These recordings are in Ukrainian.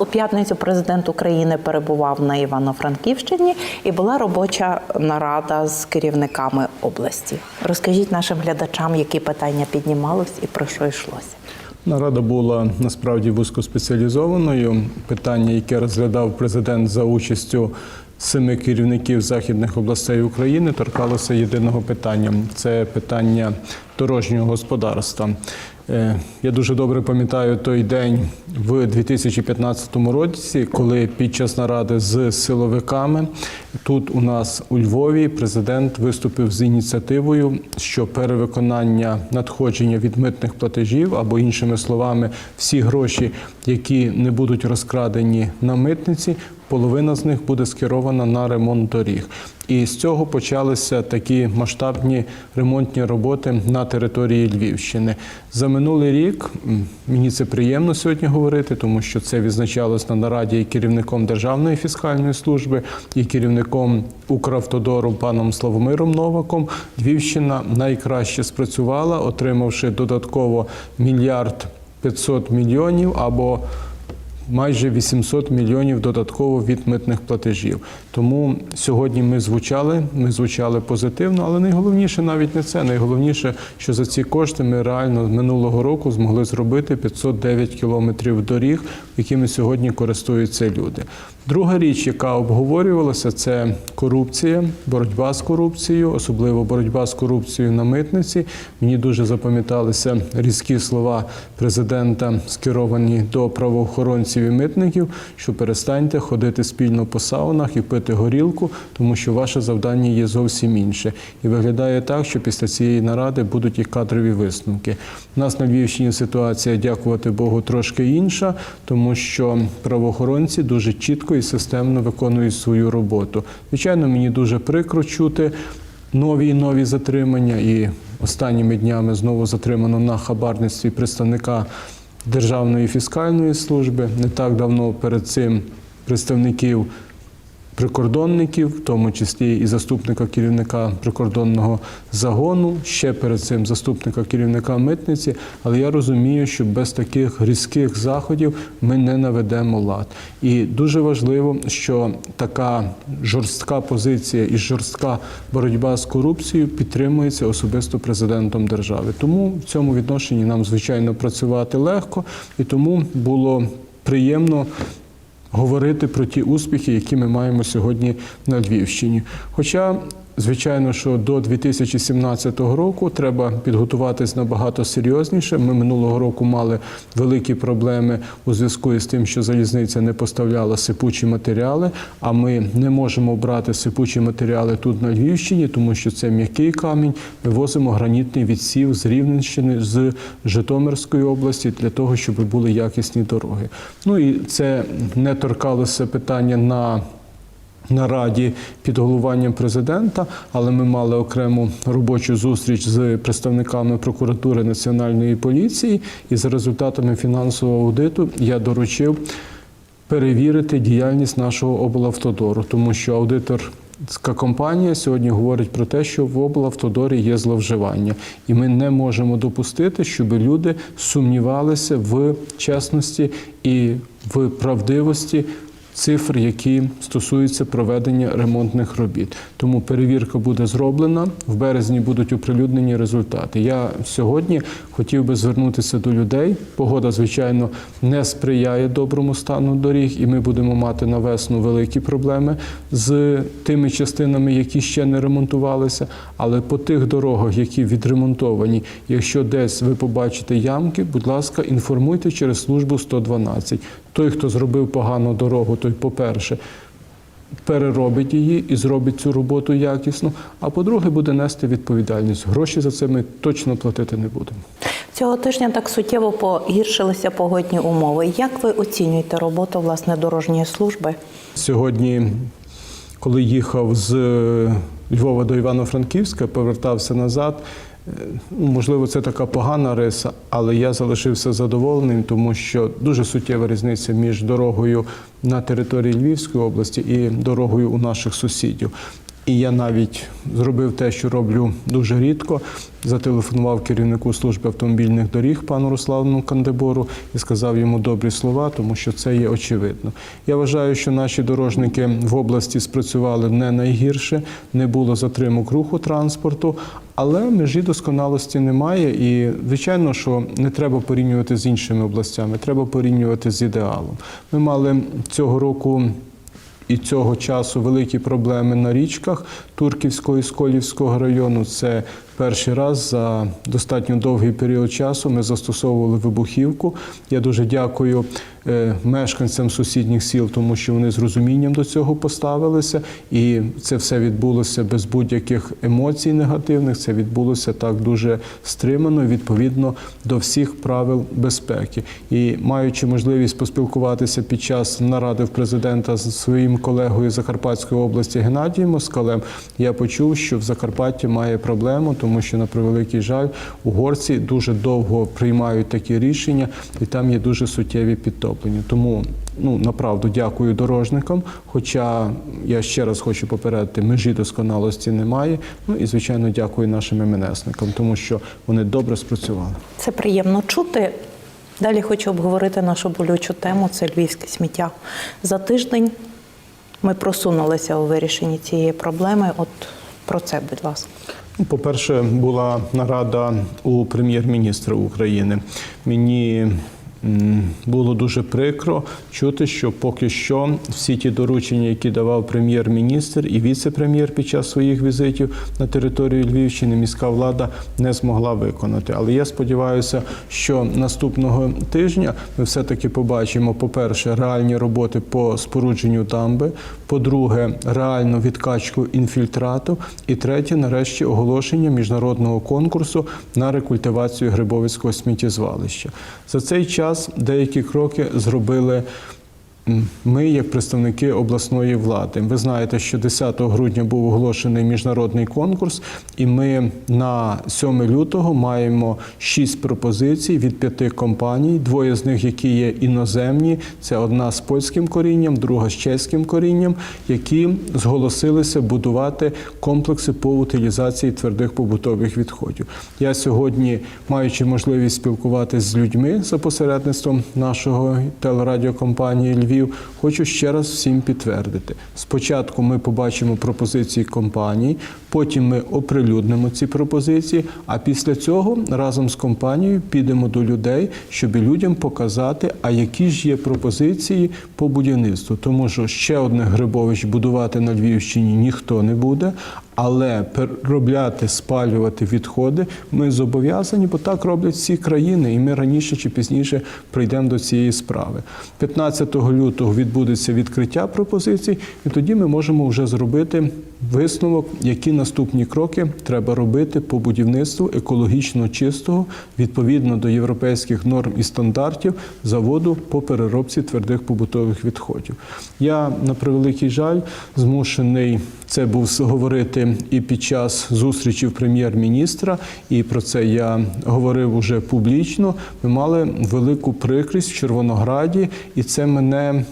У п'ятницю президент України перебував на Івано-Франківщині і була робоча нарада з керівниками області. Розкажіть нашим глядачам, які питання піднімались і про що йшлося. Нарада була насправді вузькоспеціалізованою. Питання, яке розглядав президент за участю семи керівників західних областей України, торкалося єдиного питання це питання дорожнього господарства. Е, Я дуже добре пам'ятаю той день в 2015 році, коли під час наради з силовиками тут у нас у Львові президент виступив з ініціативою, що перевиконання надходження від митних платежів або іншими словами, всі гроші, які не будуть розкрадені на митниці, половина з них буде скерована на ремонт доріг. І з цього почалися такі масштабні ремонтні роботи на території Львівщини. За минулий рік мені це приємно сьогодні говорити, тому що це відзначалось на нараді і керівником Державної фіскальної служби, і керівником Укравтодору паном Славомиром Новаком. Львівщина найкраще спрацювала, отримавши додатково мільярд 500 мільйонів або майже 800 мільйонів додатково від митних платежів. Тому сьогодні ми звучали, ми звучали позитивно, але найголовніше навіть не це. Найголовніше, що за ці кошти ми реально минулого року змогли зробити 509 кілометрів доріг, якими сьогодні користуються люди. Друга річ, яка обговорювалася, це корупція, боротьба з корупцією, особливо боротьба з корупцією на митниці. Мені дуже запам'яталися різкі слова президента, скеровані до правоохоронців і митників, що перестаньте ходити спільно по саунах і пити горілку, тому що ваше завдання є зовсім інше. І виглядає так, що після цієї наради будуть і кадрові висновки. У нас на Львівщині ситуація, дякувати Богу, трошки інша, тому що правоохоронці дуже чітко і системно виконують свою роботу. Звичайно, мені дуже прикро чути нові і нові затримання. І останніми днями знову затримано на хабарництві представника Державної фіскальної служби. Не так давно перед цим представників прикордонників, в тому числі і заступника керівника прикордонного загону, ще перед цим заступника керівника митниці. Але я розумію, що без таких різких заходів ми не наведемо лад. І дуже важливо, що така жорстка позиція і жорстка боротьба з корупцією підтримується особисто президентом держави. Тому в цьому відношенні нам звичайно працювати легко, і тому було приємно говорити про ті успіхи, які ми маємо сьогодні на Львівщині. Хоча, звичайно, що до 2017 року треба підготуватись набагато серйозніше. Ми минулого року мали великі проблеми у зв'язку із тим, що залізниця не поставляла сипучі матеріали. А ми не можемо брати сипучі матеріали тут на Львівщині, тому що це м'який камінь. Ми возимо гранітний відсів з Рівненщини, з Житомирської області для того, щоб були якісні дороги. Ну і це не торкалося питання на нараді під головуванням президента, але ми мали окрему робочу зустріч з представниками прокуратури національної поліції, і за результатами фінансового аудиту я доручив перевірити діяльність нашого облавтодору, тому що аудитор. Ська компанія сьогодні говорить про те, що в облавтодорі є зловживання, і ми не можемо допустити, щоб люди сумнівалися в чесності і в правдивості цифр, які стосуються проведення ремонтних робіт. Тому перевірка буде зроблена. В березні будуть оприлюднені результати. Я сьогодні хотів би звернутися до людей. Погода, звичайно, не сприяє доброму стану доріг, і ми будемо мати на весну великі проблеми з тими частинами, які ще не ремонтувалися. Але по тих дорогах, які відремонтовані, якщо десь ви побачите ямки, будь ласка, інформуйте через службу 112. Той, хто зробив погану дорогу, той, по-перше, переробить її і зробить цю роботу якісно. А по-друге, буде нести відповідальність. Гроші за це ми точно платити не будемо. Цього тижня так суттєво погіршилися погодні умови. Як ви оцінюєте роботу власне дорожньої служби? Сьогодні, коли їхав з Львова до Івано-Франківська, повертався назад. Е, Можливо, це така погана риса, але я залишився задоволеним, тому що дуже суттєва різниця між дорогою на території Львівської області і дорогою у наших сусідів. І я навіть зробив те, що роблю дуже рідко. Зателефонував керівнику служби автомобільних доріг пану Руслану Кандебору і сказав йому добрі слова, тому що це є очевидно. Я вважаю, що наші дорожники в області спрацювали не найгірше, не було затримок руху транспорту, але межі досконалості немає. І звичайно, що не треба порівнювати з іншими областями, треба порівнювати з ідеалом. Ми мали цього року і цього часу великі проблеми на річках Турківського і Сколівського району. Це перший раз за достатньо довгий період часу ми застосовували вибухівку. Я дуже дякую е, мешканцям сусідніх сіл, тому що вони з розумінням до цього поставилися, і це все відбулося без будь-яких емоцій негативних. Це відбулося так дуже стримано, відповідно до всіх правил безпеки. І маючи можливість поспілкуватися під час наради в президента з своїм колегою Закарпатської області Геннадієм Москалем, я почув, що в Закарпатті має проблему, тому що на превеликий жаль угорці дуже довго приймають такі рішення, і там є дуже суттєві підтоплення. Тому ну направду дякую дорожникам. Хоча я ще раз хочу попередити, межі досконалості немає. Ну і звичайно дякую нашим МНСникам, тому що вони добре спрацювали. Це приємно чути. Далі хочу обговорити нашу болючу тему це львівське сміття. За тиждень ми просунулися у вирішенні цієї проблеми. От про це, будь ласка. По-перше, була нарада у прем'єр-міністра України. Мені було дуже прикро чути, що поки що всі ті доручення, які давав прем'єр-міністр і віце-прем'єр під час своїх візитів на територію Львівщини, міська влада не змогла виконати. Але я сподіваюся, що наступного тижня ми все-таки побачимо, по-перше, реальні роботи по спорудженню дамби, по-друге, реальну відкачку інфільтрату, і третє, нарешті, оголошення міжнародного конкурсу на рекультивацію Грибовицького сміттєзвалища. За цей час деякі кроки зробили. Ми, як представники обласної влади, ви знаєте, що 10 грудня був оголошений міжнародний конкурс, і ми на 7 лютого маємо 6 пропозицій від п'яти компаній. Двоє з них, які є іноземні, це одна з польським корінням, друга з чеським корінням, які зголосилися будувати комплекси по утилізації твердих побутових відходів. Я сьогодні, маючи можливість спілкуватися з людьми за посередництвом нашого телерадіокомпанії Львів, хочу ще раз всім підтвердити. Спочатку ми побачимо пропозиції компаній, потім ми оприлюднимо ці пропозиції. А після цього разом з компанією підемо до людей, щоб людям показати, а які ж є пропозиції по будівництву. Тому що ще одне грибовище будувати на Львівщині ніхто не буде. Але переробляти, спалювати відходи ми зобов'язані, бо так роблять всі країни, і ми раніше чи пізніше прийдемо до цієї справи. 15 лютого відбудеться відкриття пропозицій, і тоді ми можемо вже зробити висновок, які наступні кроки треба робити по будівництву екологічно чистого відповідно до європейських норм і стандартів заводу по переробці твердих побутових відходів. Я на превеликий жаль змушений це був говорити і під час зустрічі прем'єр-міністра, і про це я говорив уже публічно. Ми мали велику прикрість в Червонограді, і це мене.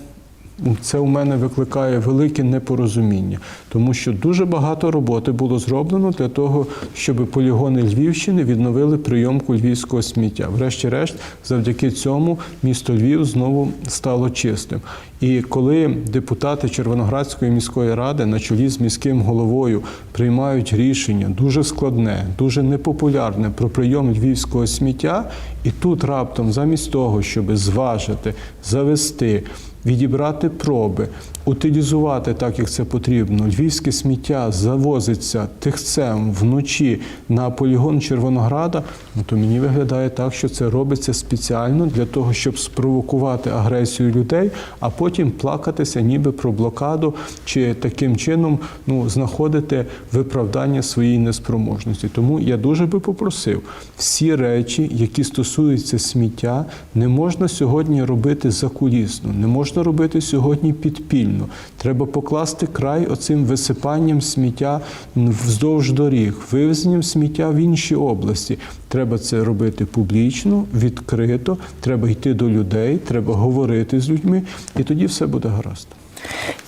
Це у мене викликає велике непорозуміння, тому що дуже багато роботи було зроблено для того, щоб полігони Львівщини відновили прийомку львівського сміття. Врешті-решт, завдяки цьому місто Львів знову стало чистим. І коли депутати Червоноградської міської ради на чолі з міським головою приймають рішення дуже складне, дуже непопулярне про прийом львівського сміття, і тут раптом, замість того, щоб зважити, завести відібрати проби, утилізувати так, як це потрібно. Львівське сміття завозиться тихцем вночі на полігон Червонограда. Ну то мені виглядає так, що це робиться спеціально для того, щоб спровокувати агресію людей, а потім плакатися, ніби про блокаду, чи таким чином ну знаходити виправдання своїй неспроможності. Тому я дуже би попросив всі речі, які стосуються сміття, не можна сьогодні робити закулісно, не можна можна робити сьогодні підпільно. Треба покласти край оцим висипанням сміття вздовж доріг, вивезенням сміття в інші області. Треба це робити публічно, відкрито. Треба йти до людей, треба говорити з людьми, і тоді все буде гаразд.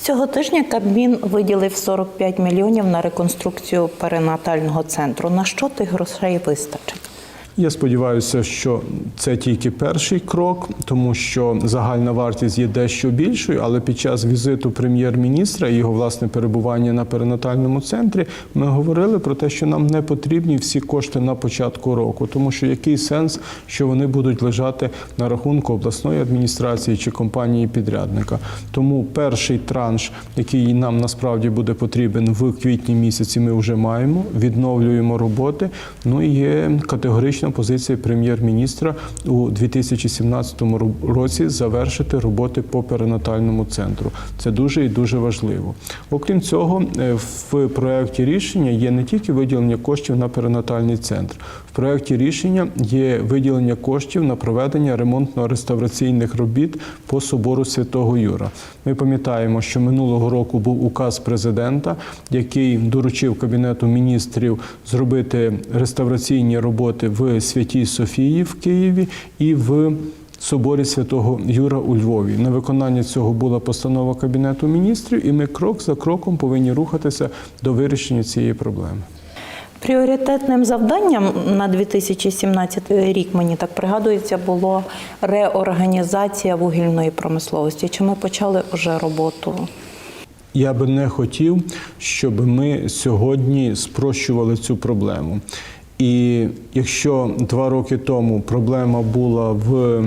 Цього тижня Кабмін виділив 45 мільйонів на реконструкцію перинатального центру. На що тих грошей вистачить? Я сподіваюся, що це тільки перший крок, тому що загальна вартість є дещо більшою, але під час візиту прем'єр-міністра і його власне перебування на перинатальному центрі ми говорили про те, що нам не потрібні всі кошти на початку року, тому що який сенс, що вони будуть лежати на рахунку обласної адміністрації чи компанії підрядника. Тому перший транш, який нам насправді буде потрібен в квітні місяці, ми вже маємо, відновлюємо роботи. Ну і є категорична позиція прем'єр-міністра у 2017 році завершити роботи по перинатальному центру. Це дуже і дуже важливо. Окрім цього, е, в проєкті рішення є не тільки виділення коштів на перинатальний центр. В проєкті рішення є виділення коштів на проведення ремонтно-реставраційних робіт по собору Святого Юра. Ми пам'ятаємо, що минулого року був указ президента, який доручив Кабінету міністрів зробити реставраційні роботи в Святій Софії в Києві і в соборі Святого Юра у Львові. На виконання цього була постанова Кабінету міністрів, і ми крок за кроком повинні рухатися до вирішення цієї проблеми. Пріоритетним завданням на 2017 рік, мені так пригадується, було реорганізація вугільної промисловості. Чи ми почали вже роботу? Я би не хотів, щоб ми сьогодні спрощували цю проблему. І якщо два роки тому проблема була в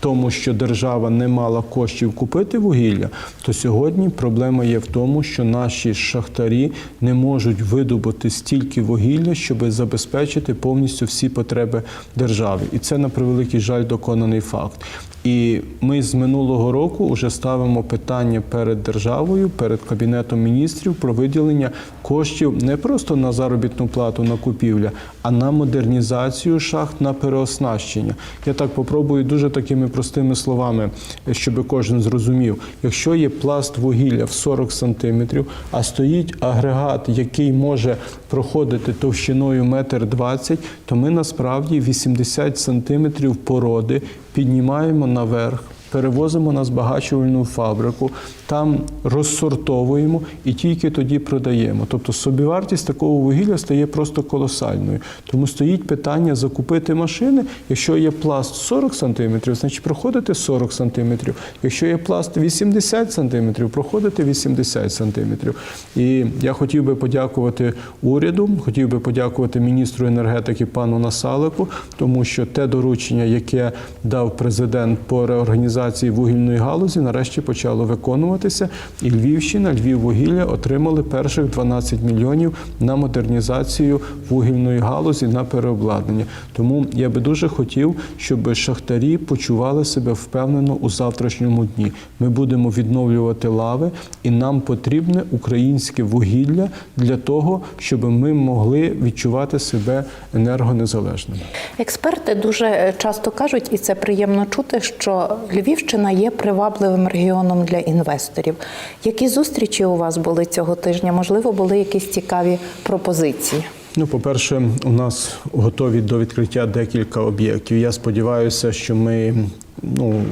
тому, що держава не мала коштів купити вугілля, то сьогодні проблема є в тому, що наші шахтарі не можуть видобути стільки вугілля, щоб забезпечити повністю всі потреби держави. І це на превеликий жаль доконаний факт. І ми з минулого року вже ставимо питання перед державою, перед кабінетом міністрів про виділення коштів не просто на заробітну плату на купівля, а на модернізацію шахт на переоснащення. Я так попробую дуже такими простими словами, щоб кожен зрозумів. Якщо є пласт вугілля в 40 сантиметрів, а стоїть агрегат, який може проходити товщиною метр двадцять, то ми насправді 80 сантиметрів породи піднімаємо наверх. Перевозимо на збагачувальну фабрику, там розсортовуємо і тільки тоді продаємо. Тобто собівартість такого вугілля стає просто колосальною. Тому стоїть питання закупити машини. Якщо є пласт 40 см, значить проходити 40 см. Якщо є пласт 80 см, проходити 80 см. І я хотів би подякувати уряду, хотів би подякувати міністру енергетики пану Насалику, тому що те доручення, яке дав президент по реорганізації вугільної галузі, нарешті почало виконуватися. І Львівщина, Львіввугілля отримали перших 12 мільйонів на модернізацію вугільної галузі на переобладнання. Тому я би дуже хотів, щоб шахтарі почували себе впевнено у завтрашньому дні. Ми будемо відновлювати лави, і нам потрібне українське вугілля для того, щоб ми могли відчувати себе енергонезалежними. Експерти дуже часто кажуть, і це приємно чути, що Львівщина є привабливим регіоном для інвесторів. Які зустрічі у вас були цього тижня? Можливо, були якісь цікаві пропозиції? Ну, по-перше, у нас готові до відкриття декілька об'єктів. Я сподіваюся, що ми ну.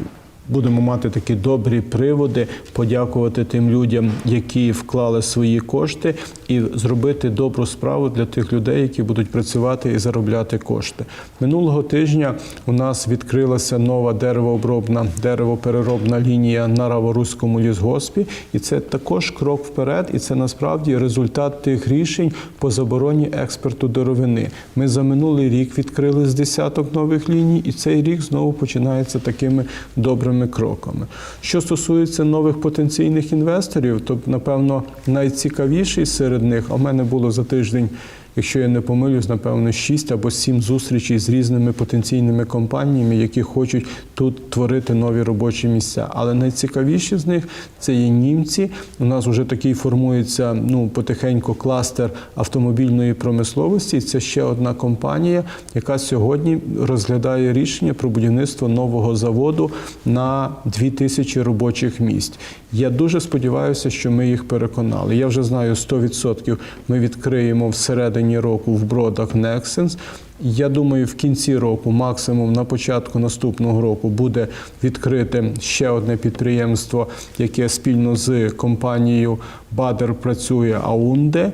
Будемо мати такі добрі приводи, подякувати тим людям, які вклали свої кошти, і зробити добру справу для тих людей, які будуть працювати і заробляти кошти. Минулого тижня у нас відкрилася нова деревообробна деревопереробна лінія на Раворуському лісгоспі, і це також крок вперед. І це насправді результат тих рішень по забороні експорту деревини. Ми за минулий рік відкрили з десяток нових ліній, і цей рік знову починається такими добрими кроками. Що стосується нових потенційних інвесторів, то напевно найцікавіший серед них, в мене було за тиждень якщо я не помилюсь, напевно, 6 або 7 зустрічей з різними потенційними компаніями, які хочуть тут творити нові робочі місця. Але найцікавіші з них це є німці. У нас вже такий формується ну потихеньку кластер автомобільної промисловості. Це ще одна компанія, яка сьогодні розглядає рішення про будівництво нового заводу на 2000 робочих місць. Я дуже сподіваюся, що ми їх переконали. Я вже знаю 100% ми відкриємо всередині року в бродах Nexens. Я думаю, в кінці року, максимум на початку наступного року, буде відкрите ще одне підприємство, яке спільно з компанією Бадер працює Аунде.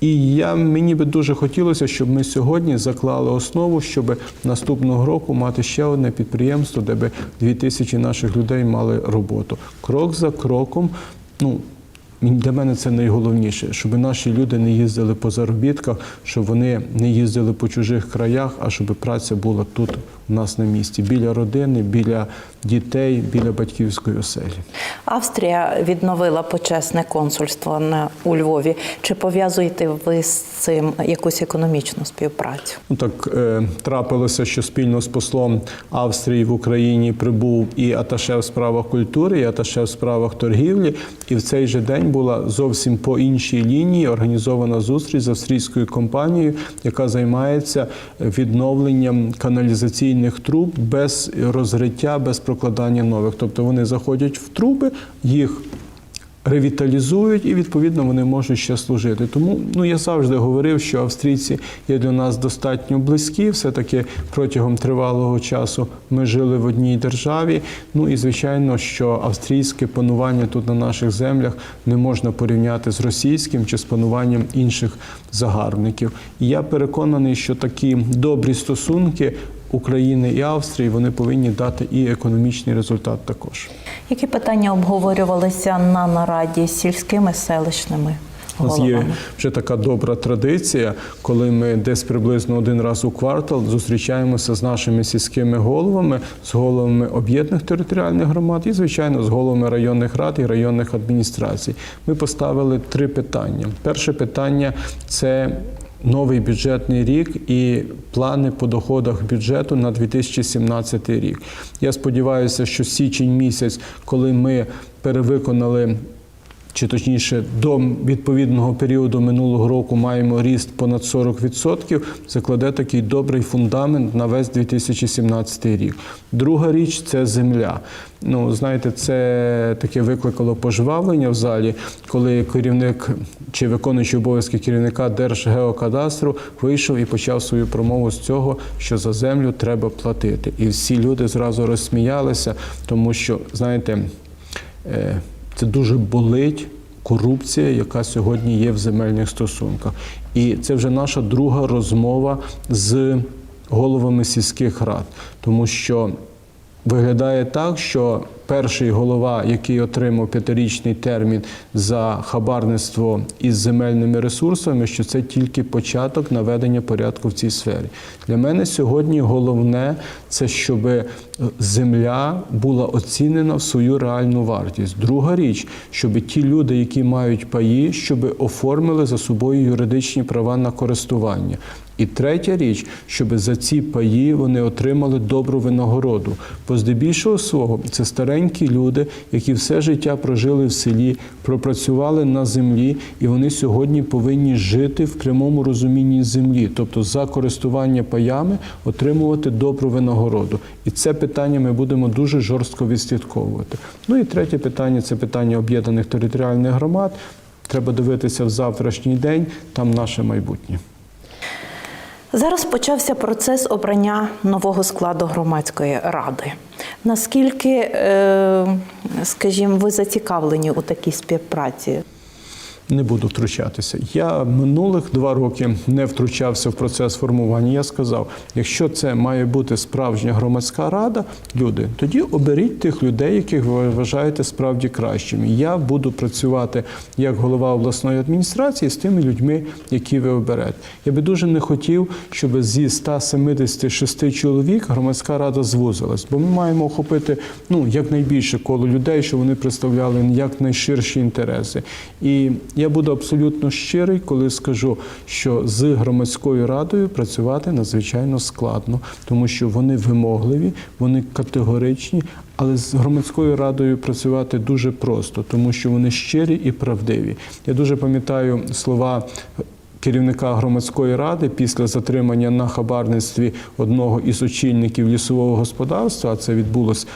І я мені би дуже хотілося, щоб ми сьогодні заклали основу, щоб наступного року мати ще одне підприємство, де би 2000 наших людей мали роботу. Крок за кроком. Ну для мене це найголовніше, щоб наші люди не їздили по заробітках, щоб вони не їздили по чужих краях, а щоб праця була тут у нас на місці, біля родини, біля дітей, біля батьківської оселі. Австрія відновила почесне консульство на у Львові. Чи пов'язуєте ви з цим якусь економічну співпрацю? Ну так е, трапилося, що спільно з послом Австрії в Україні прибув і аташе в справах культури, і аташе в справах торгівлі. І в цей же день була зовсім по іншій лінії організована зустріч з австрійською компанією, яка займається відновленням каналізаційних труб без розриття, без прокладання нових. Тобто вони заходять в труби, їх ревіталізують і відповідно вони можуть ще служити. Тому ну я завжди говорив, що австрійці є для нас достатньо близькі. Все таки протягом тривалого часу ми жили в одній державі. Ну і звичайно, що австрійське панування тут на наших землях не можна порівняти з російським чи з пануванням інших загарбників. І я переконаний, що такі добрі стосунки. України і Австрії вони повинні дати і економічний результат також. Які питання обговорювалися на нараді з сільськими селищними У нас є вже така добра традиція, коли ми десь приблизно один раз у квартал зустрічаємося з нашими сільськими головами, з головами об'єднаних територіальних громад і, звичайно, з головами районних рад і районних адміністрацій. Ми поставили три питання. Перше питання це. Новий бюджетний рік і плани по доходах бюджету на 2017 рік. Я сподіваюся, що січень місяць, коли ми перевиконали чи точніше до відповідного періоду минулого року маємо ріст понад 40%, закладе такий добрий фундамент на весь 2017 рік. Друга річ це земля. Ну, знаєте, це таке викликало пожвавлення в залі, коли керівник чи виконуючий обов'язки керівника Держгеокадастру вийшов і почав свою промову з цього, що за землю треба платити. І всі люди зразу розсміялися, тому що, знаєте, е, це дуже болить корупція, яка сьогодні є в земельних стосунках. І це вже наша друга розмова з головами сільських рад, тому що виглядає так, що перший голова, який отримав п'ятирічний термін за хабарництво із земельними ресурсами, що це тільки початок наведення порядку в цій сфері. Для мене сьогодні головне це щоб земля була оцінена в свою реальну вартість. Друга річ, щоб ті люди, які мають паї, щоб оформили за собою юридичні права на користування. І третя річ, щоб за ці паї вони отримали добру винагороду. Бо здебільшого свого це старенькі люди, які все життя прожили в селі, пропрацювали на землі, і вони сьогодні повинні жити в прямому розумінні землі, тобто за користування паями отримувати добру винагороду. І це питання ми будемо дуже жорстко відслідковувати. Ну і третє питання це питання об'єднаних територіальних громад. Треба дивитися в завтрашній день, там наше майбутнє. Зараз почався процес обрання нового складу громадської ради. Наскільки, е, скажімо, ви зацікавлені у такій співпраці? Не буду втручатися. Я минулих два роки не втручався в процес формування. Я сказав, якщо це має бути справжня громадська рада, люди, тоді оберіть тих людей, яких ви вважаєте справді кращими. Я буду працювати як голова обласної адміністрації з тими людьми, які ви оберете. Я би дуже не хотів, щоб зі 176 чоловік громадська рада звузилась, бо ми маємо охопити ну якнайбільше коло людей, щоб вони представляли якнайширші інтереси. І Я буду абсолютно щирий, коли скажу, що з громадською радою працювати надзвичайно складно, тому що вони вимогливі, вони категоричні, але з громадською радою працювати дуже просто, тому що вони щирі і правдиві. Я дуже пам'ятаю слова. Керівника громадської ради після затримання на хабарництві одного із очільників лісового господарства, а це відбулось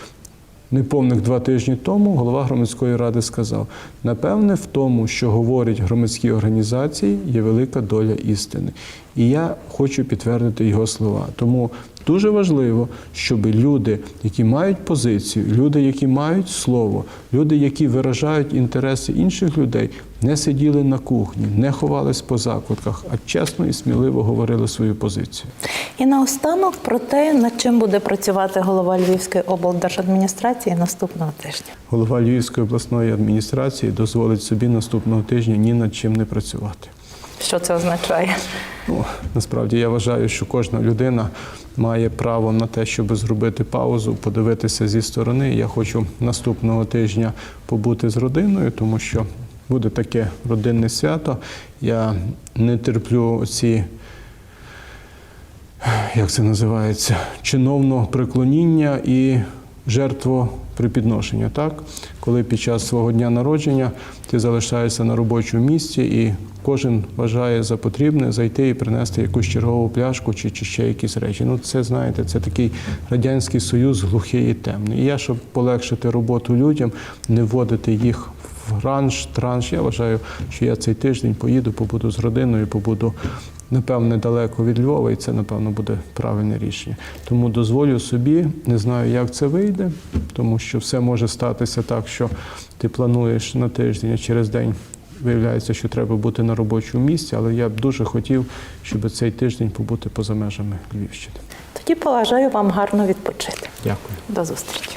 неповних два тижні тому голова громадської ради сказав: напевне, в тому, що говорять громадські організації, є велика доля істини. І я хочу підтвердити його слова. Тому дуже важливо, щоб люди, які мають позицію, люди, які мають слово, люди, які виражають інтереси інших людей, не сиділи на кухні, не ховались по закутках, а чесно і сміливо говорили свою позицію. І наостанок про те, над чим буде працювати голова Львівської облдержадміністрації наступного тижня. Голова Львівської обласної адміністрації дозволить собі наступного тижня ні над чим не працювати. Що це означає? Ну, насправді я вважаю, що кожна людина має право на те, щоб зробити паузу, подивитися зі сторони. Я хочу наступного тижня побути з родиною, тому що буде таке родинне свято. Я не терплю ці, як це називається, чиновного преклоніння і жертвоприпідношення. Так? Коли під час свого дня народження ти залишаєшся на робочому місці і кожен вважає за потрібне зайти і принести якусь чергову пляшку чи, чи ще якісь речі. Ну, це знаєте, це такий радянський союз глухий і темний. І я, щоб полегшити роботу людям, не вводити їх в ранж, транш. Я вважаю, що я цей тиждень поїду, побуду з родиною, побуду. Напевне, далеко від Львова, і це, напевно, буде правильне рішення. Тому дозволю собі, не знаю, як це вийде, тому що все може статися так, що ти плануєш на тиждень, а через день виявляється, що треба бути на робочому місці, але я б дуже хотів, щоб цей тиждень побути поза межами Львівщини. Тоді побажаю вам гарно відпочити. Дякую. До зустрічі.